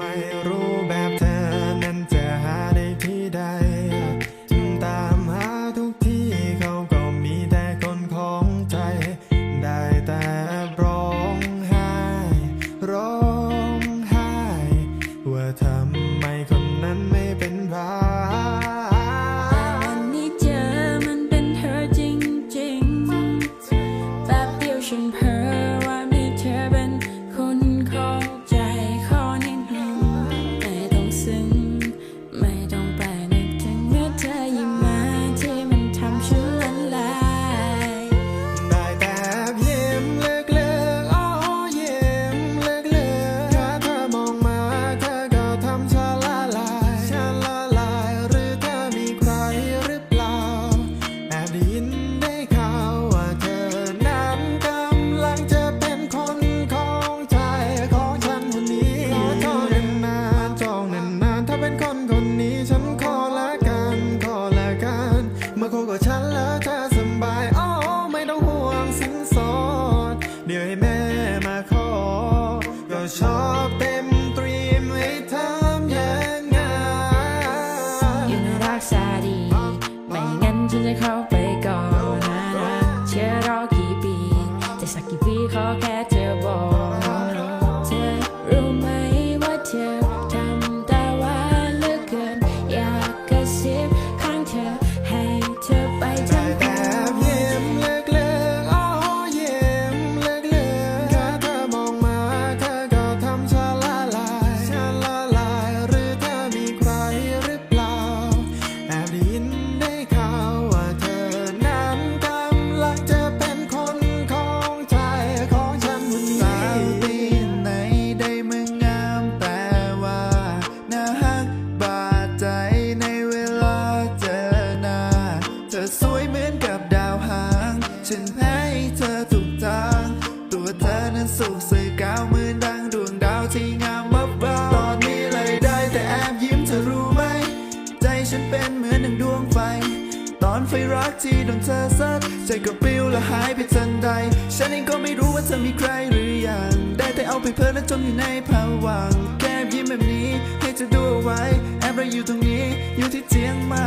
my room. ยินได้ข่าวว่าเธอนั้นกำลังจะเป็นคนของใจของฉันคนนี้ขอโทษนานๆจองนานๆถ้าเป็นคนคนนี้ฉันขอละกันขอละกันเมื่อคุยกับฉันแล้วเธอสบายอ๋อไม่ต้องห่วงสินสอดเดี๋ยวให้แม่มาขอก็ชอบเต็มตรีมให้ทำยังไงอยู่ในรักษาดี จะสักกี่ปีขอแค่เธอ เป็นเหมือนหนึ่งดวงไฟ ตอนไฟรักที่โดนเธอซัดใจก็ปลิวและหายไปทันใด ฉันเองก็ไม่รู้ว่าเธอมีใครหรือยัง ได้แต่เอาไปเพ้อและจมอยู่ในภวัง แก้มยิ้มแบบนี้ให้เธอดูเอาไว้ แอบเราอยู่ตรงนี้อยู่ที่เจียงใหม่